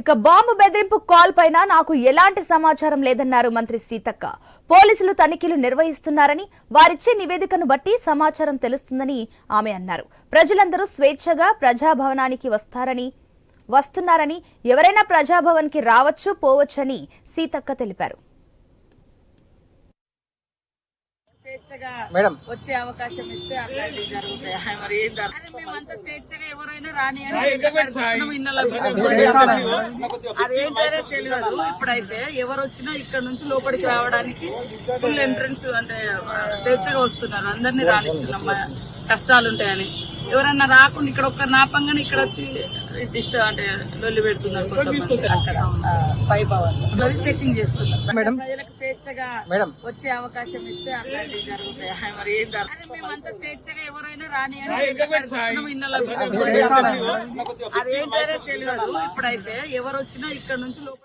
ఇక బాంబు బెదిరింపు కాల్ పైన నాకు ఎలాంటి సమాచారం లేదన్నారు మంత్రి సీతక్క. పోలీసులు తనిఖీలు నిర్వహిస్తున్నారని వారిచ్చే నివేదికను బట్టి సమాచారం తెలుస్తుందని ఆమె అన్నారు. ప్రజలందరూ స్వేచ్ఛగా ప్రజాభవనానికి వస్తారని వస్తున్నారని ఎవరైనా ప్రజాభవన్కి రావచ్చు పోవచ్చని సీతక్క తెలిపారు. స్వేచ్ఛగా మేడం. వచ్చే అవకాశం ఇస్తే అట్లాంటివి జరుగుతాయి? మరి ఏం జరుగుతుంది మేమంతా స్వేచ్ఛగా ఎవరైనా రాని అదేంటనే తెలియదు. ఇప్పుడైతే ఎవరు వచ్చినా ఇక్కడ నుంచి లోపలికి రావడానికి ఫుల్ ఎంట్రన్స్ అంటే స్వేచ్ఛగా వస్తున్నారు. అందరినీ రాణిస్తున్నాం. మా కష్టాలు ఉంటాయని ఎవరన్నా రాకుండా ఇక్కడ ఒక్క నాపంగానే ఇక్కడ వచ్చి డిస్టర్బ్ అంటే లొల్లి పెడుతున్నారు కొంతమంది అక్కడ. పై భవన్. అది చెకింగ్ చేస్తున్నారు. మేడం. ప్రజలకు స్వేచ్ఛగా మేడం. వచ్చే అవకాశం ఇస్తే అట్లాంటివి జరుగుతాయి. మరి ఏం జరుగుతుంది మేమంతా స్వేచ్ఛగా ఎవరైనా రాని అదేంటనే తెలియదు. ఇప్పుడైతే ఎవరు వచ్చినా ఇక్కడ నుంచి లోపల